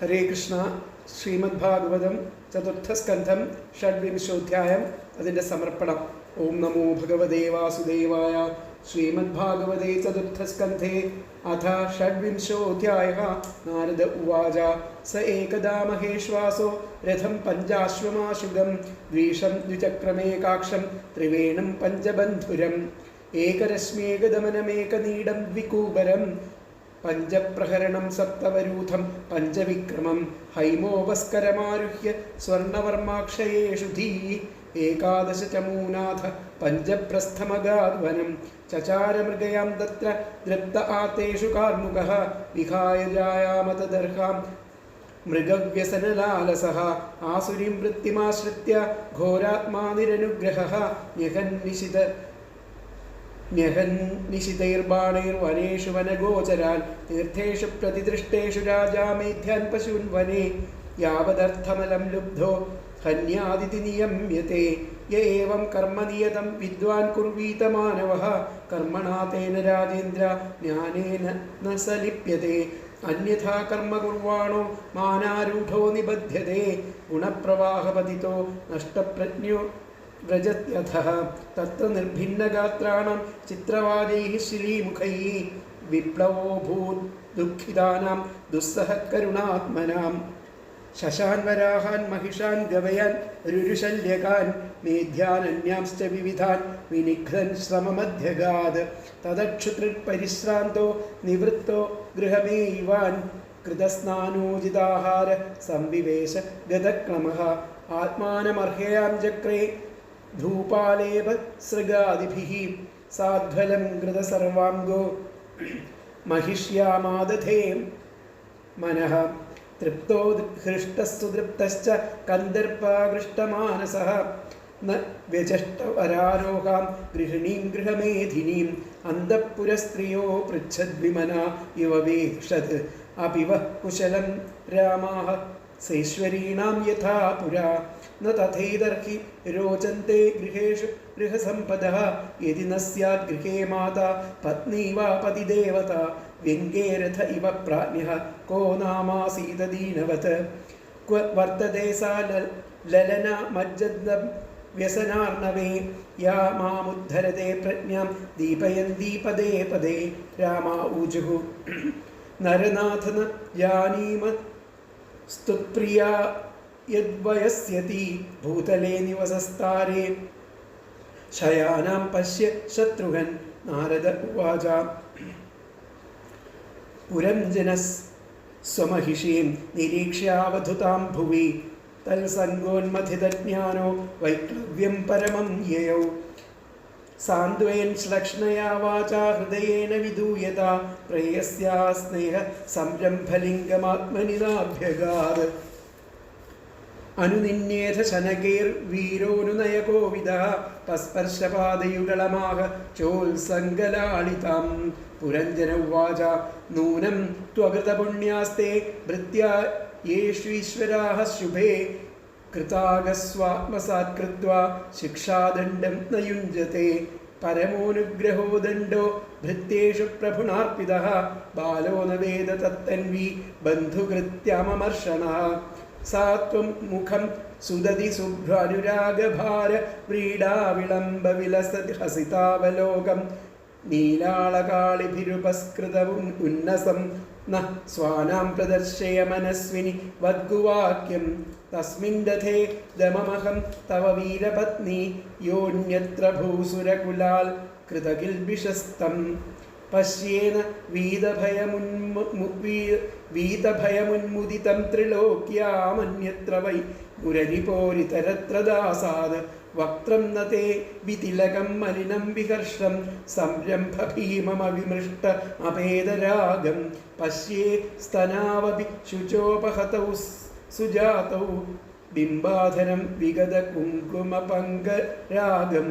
ഹരേ കൃഷ്ണ. ശ്രീമദ് ഭാഗവതം ചതുർത്ഥസ്കന്ധം ഷഡ്വിംശോധ്യായം അതിന്റെ സമർപ്പണം. ഓം നമോ ഭഗവതേ വാസുദേവായ ശ്രീമദ് ഭാഗവതേ ചതുർത്ഥസ്കന്ധേ അഥ ഷഡ്വിംശോധ്യായ. നാരദ ഉവാച സ ഏകദാ മഹേശ്വാസോ രഥം പഞ്ചാശ്വമാശുഗം ദ്വീഷം ദ്വിചക്രമേകാക്ഷം ത്രിവേണം പഞ്ചബന്ധുരം ഏകരശ്മേകദമനമേകനീടം ദ്വികൂബരം പഞ്ചപ്രഹരണം സപ്തവരൂഥം പഞ്ചവിക്രമം ഹൈമോപസ്കരമാരുഹ്യ സ്വർണവർമാക്ഷയേഷു ധീ. ഏകാദശ ചമൂനാഥ പഞ്ചപ്രസ്ഥമഗാധ്വനം ചചാരമൃഗയാം തത്ര ദൃപ്ത ആത്തേഷു കാർമുകഃ വിഹായ ജായാമതദർഹാം മൃഗവ്യസനലാലസः ആസുരീം വൃത്തിമാശ്രിത്യ ഘോരാത്മാ നിരനുഗ്രഹः ന്യഹന്നിശിത ന്യഹന്നിശിതൈർബാണൈർവനേഷു വനഗോചരാൻ തീർത്ഥേഷു പ്രതിദൃഷ്ടേഷു രാജാ മേധ്യാൻ പശുൻ വനേ യാവദർത്ഥമലം ലുബ്ധോ ഹന്യാദിതി നിയമ്യത്തെ യേവം കർമ്മനിയതം കർമ്മ നിയതം വിദ്വാൻ കുർവീത മാനവഃ കർമ്മണാ തേന രാജേന്ദ്ര ജ്ഞാനേന ന സലിപ്യത്തെ ലിപ്യത്തെ അന്യഥാ കർമ്മ കുർവാണോ മാനാരൂഢോ നിബധ്യത്തെ ഗുണപ്രവാഹപതിതോ നഷ്ടപ്രജ്ഞോ വ്രജത്യഥः തത്ര നിർഭിന്നഗാത്രാണം ചിത്രവാദൈ ശ്രീമുഖൈ. വിപ്ലവോഭൂ ഭൂത് ദുഃഖിതാനാം ദുസ്സഹകരുണാത്മനാം ശശാൻ വരാഹാൻ മഹിഷാൻ ഗവയാൻ രുരുശല്യകാൻ മേധ്യാനന്യാംശ്ച വിവിധാൻ വിനിഘ്നൻ ശ്രമമധ്യഗാത്. തദക്ഷുതൃപരിശ്രാന്തോ നിവൃത്തോ ഗൃഹമേവാൻ കൃതസ്നാനോചിതാഹാര സംവിവേശ ഗതക്രമഃ. ആത്മാനമർഹയാം ചക്രേ ധൂപാലേപ സൃഗാദിഭിः സാധ്വലം കൃതസർവാംഗോ महिष्यामादधे मनः तृप्तो हृष्टस्तु तृप्तश्च कन्दर्पागृष्टमानसः न व्यजष्टवरारोहां गृहिणीं गृहमेधिनीम् अन्तःपुरस्त्रियो पृच्छद्विमना इव वेक्षत् अपि वः कुशलं रामाः സൈശ്വരീണാം യഥാ പുരാ ന തഥൈതർഹി രോചന്തെ ഗൃഹേഷു ഗൃഹസമ്പദ യതി ന സ്യാത് ഗൃഹേ മാത പത്നീവാ പതിദേവത വ്യംഗേരഥ ഇവ പ്രാജ്ഞ കോ നാമാസീതദീനവത് ക്വ വർത്തതേ സാ ലലന മജ്ജദ്ദം വ്യസനാർണവേ യാ മാമുദ്ധരതേ പ്രജ്ഞാം ദീപയന്തി പദേ പദേ രാമാ ഊജുഹു നരനാഥന ജാനീമ സ്തുപ്രിയ യദ്വയസ്യതി ഭൂതലേ നിവസസ്താരേ ശയാനാം പശ്യ ശത്രുഘൻ നാരദ ഉവാച പുരഞ്ജനസ് സ്വമഹിഷീം നിരീക്ഷ്യാവധുതാം ഭുവി തൽസംഗോന്മഥിതജ്ഞാനോ വൈക്ലവ്യം പരമം യയൗ സാന്ത്വയൻ ശ്ലക്ഷ്ണയാ വാചാ ഹൃദയേന വിധൂയത പ്രേയസ്യാ സ്നേഹ സംരംഭലിംഗമാത്മനിതാഭ്യഗാത് അനുനിന്യേഥ ശനകൈർ വീരോനുനയകോവിദ തസ്പർശപാതയുഗളമാഹ ചോത്സങ്കലാളിതാം പുരഞ്ജന ഉവാച നൂനം ത്വകൃതപുണ്യാസ്തേ ഭൃത്യ യേഷ്വീശ്വരാ ശുഭേ. കൃതാഗസ്വാത്മസാത്കൃത്വാ ശിക്ഷാദണ്ഡം നയുഞ്ജത്തെ പരമോനുഗ്രഹോ ദണ്ഡോ ഭൃത്യേഷു പ്രഭുനാർപ്പിത ബാലോ ന തത്തൻവി ബന്ധുകൃത്യമമർഷണ. സാ മുഖം സുദതി ശുഭ്രാനുരാഗഭാര വ്രീഡാവിളംബ വിലസഹസിതാവലോകം നീലാളകാളിഭിരുപസ്കൃതവും ഉന്നസം. ന സ്വാനാം പ്രദർശയ മനസ്വിനി വദ്ഗുവാക്യം. തസ്മിൻ ദമമഹം തവ വീരപത്നി യോന്യത്ര ഭൂസുരകുലാൽ കൃതകിൽബിഷസ്തം പശ്യേന വീതഭയമുന്മുദിതം ത്രിലോക്യാമന്യത്ര വൈ മുരരിപോരിതരത്രദാസാദ് വക്ത്രം നേ വിതിലകം മലിനം വിഹർഷം സംരംഭ ഭീമമവിമൃഷ്ട അഭേദരാഗം പശ്യേ സ്തനാവപി ശുചോപഹതൗ സുജാതൗ. ബിംബാധനം വിഗത കുങ്കുമ പങ്കരാഗം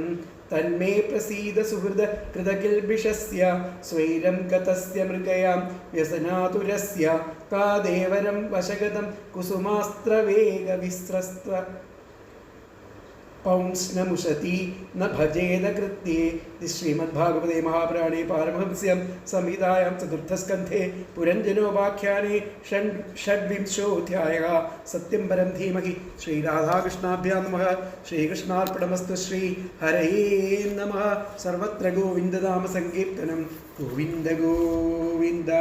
തന്മേ പ്രസീത സുഹൃത കൃതകിൽബിഷസ്യ സ്വൈരം ഗതസ്യ മൃഗയാം വ്യസനാതുരസ്യ. കാദേവരം വശഗതം കുസുമാസ്ത്രവേഗ വിസ്രസ്ത്ര പൗംസ് ന മുഷതി ന ഭജേത കൃത്യേ. ശ്രീമദ്ഭാഗവതേ മഹാപുരാണേ പാരമഹംസ്യം സംഹിതായാം ചതുർത്ഥസ്കന്ധേ പുരഞ്ജനോപാഖ്യാനേ ഷൺ ഷഡ്വിംശോധ്യായ. സത്യം പരം ധീമഹി ശ്രീരാധാകൃഷ്ണാഭ്യാ നമ. ശ്രീകൃഷ്ണാർപ്പണമസ്തു ശ്രീ ഹരേ നമ. സർവത്ര ഗോവിന്ദനാമ സങ്കീർത്തനം. ഗോവിന്ദ ഗോവിന്ദ.